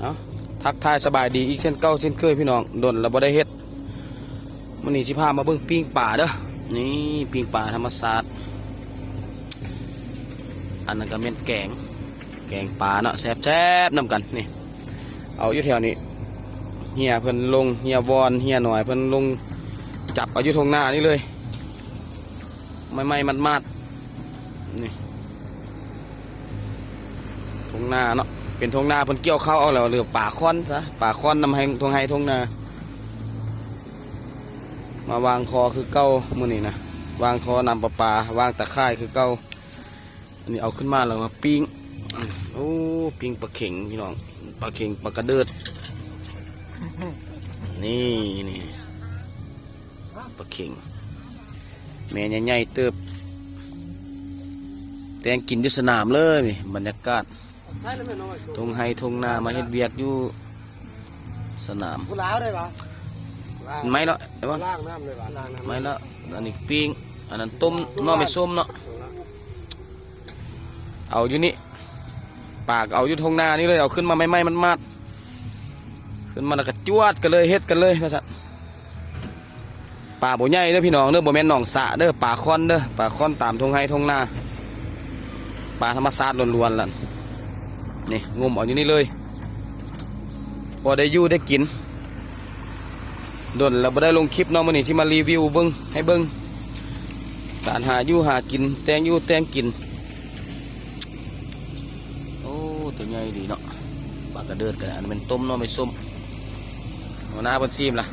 เอาทักทายสบายดีอีกเช่นเก้าเช่นเคยพี่น้องดนเราบ่ได้เฮ็ดมันนี่สิพามาเบิ่งปิ้งป่าเด้อนี่ปิ้งป่าธรรมศาสตร์อันนั้นก็เป็นแกงแกงป่าเนาะแซ่บๆนำกันนี่เอาอยู่แถวนี้เฮียเพิ่นลงเฮียวอนเฮียหน่อยเพิ่นลงจับอายู่ทงหน้านี่เลยไม่ไม่มัดมัดนี่ทงหน้าเนาะ เป็นทงหน้าเพิ่นเกี่ยวเข้าวเอาแล้วเหลือป่าค้อนซะป่าค้อนนำให้ทงให้ทงหน้ามาวางคอคือเก้ามือนี่นะวางคอนำปลาปลาวางตะไคร่คือเก้าอันนี้เอาขึ้นมาแล้วมาปิ้งโอ้ปิ้งปลาเข็งพี่น้องปลาเข็งปลากระเดิดนี่นี่ปลาเข็งแม่ใหญ่ๆเติบแตงกินยู่สนามเลยบรรยากาศ ใช่แล้วไม่น้อยทงไฮทงนามาเฮ็ดเวียกอยู่สนามผู้ล้าวได้ปะไม่เนาะไอ้บ้านล่างน้ำเลยปะล่างน้ำไม่เนาะอันนี้ปิ้งอันนั้นต้มหน้อไม่ส้มเนาะเอาอยู่นี่ปากเอาอยู่ทงนานี่เลยเอาขึ้นมาไม่ไม่มันมาดขึ้นมาแล้วก็จวดกันเลยเฮ็ดกันเลยว่าซั่นป่าบ่ใหญ่เด้อพี่น้องเด้อบ่แม่นหนองสระเด้อป่าคอนเด้อป่าคอนตามทงไฮทงนาป่าธรรมชาติล้วนๆล่ะ นี่งมอาอยู่นี่เลยพอได้ยู่ได้กินโดนเราไม่ได้ลงคลิปเนาะมื้อนี้ที่มารีวิวเบิ้งให้เบิ้งการหายู่หากิน แตงยู่แตงกิน โอ้ตัวใหญ่ดีเนาะปากระเดิดกันอันเป็นต้มเนาะไม่ส้มหัวหน้าเพิ่นซีมล่ะ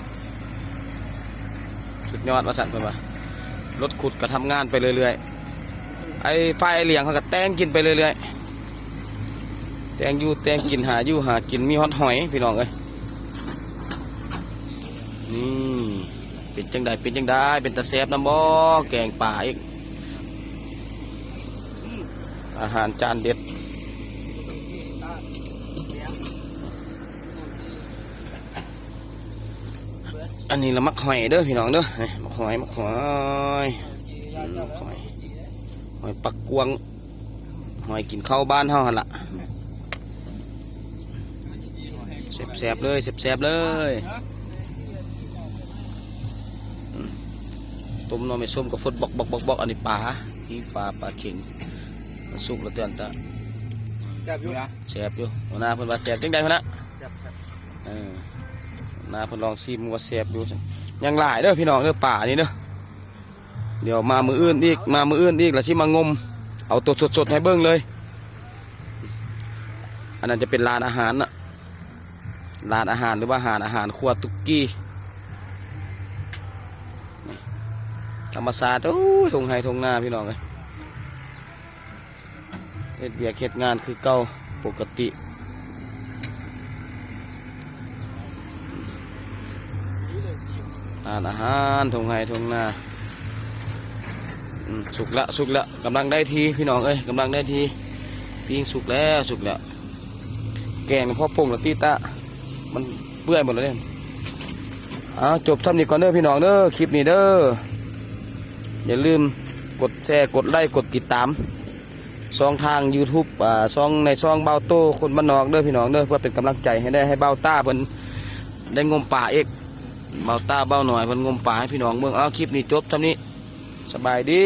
สุดยอดวาสั่นเพิ่นว่ารถขุดก็ทำงานไปเรื่อยๆไอ้ไฟไอ้เหลียงเขาก็แตงกินไปเรื่อยๆ แตงอยู่แตงกินหาอยู่หากินมีฮอตหอยพี่น้องเอ้ยนี่เป็นจังใดเป็นจังใดเป็นตะแซบน้ำบ่อแกงป่าอีกอาหารจานเด็ดอันนี้ละมักหอยเด้อพี่น้องเด้อมักหอยมักหอยหอยหอยปักกวงหอยกินข้าวบ้านเฮาหันละ แซ่บๆเลยแซ่บๆเลยต้มหน้ำไม่ส้มกับฟดบอกบอกบอกบอกอันนี้ปลานี่ปลาปลาเข็งมันสุกแล้วเตือนตาจับอยู่นะแสบอยู่หัวหน้าเพิ่นว่าแสบจังใดพุ่นนะเออหัวหน้าเพิ่นลองซีมว่าแสบอยู่ซั่นยังหลายเด้อพี่น้องเด้อป่านี่เด้อเดี๋ยวมามืออื่นอีกมามืออื่นอีกแล้วสิมางม เอาตัวสดๆให้เบิ่งเลย อันนั้นจะเป็นร้านอาหารน่ะ ร้านอาหารหรือว่าอาหารอาหารครัวตุกกี้ธรรมศาสตร์โอ้ยทงไฮทงหน้าพี่น้องเลยเฮ็ดเบียกเฮ็ดงานคือเก่าปกติ อาหารอาหารทงไฮทงหน้าสุกละสุกละกำลังได้ทีพี่น้องเอ้ยกำลังได้ทีปิ้งสุกแล้วสุกแล้ว แกงพ่อปรุงละตีตะ มันเปื่อยหมดแล้วเนี่ยอ้าจบซ้ำนี้ก่อนเด้อพี่น้องเด้อคลิปนี้เด้ออย่าลืมกดแชร์กดไลค์กดติดตามช่องทาง YouTube อ่าช่องในช่องเบาโต้คนบ้านนอกเด้อพี่น้องเด้อเพื่อเป็นกำลังใจให้ได้ให้เบาต้าเพิ่นได้งมป่าเอกเบาต้าเบาหน่อยเพิ่นงมป่าให้พี่น้องเมืองเอาคลิปนี้จบทำนี้สบายดี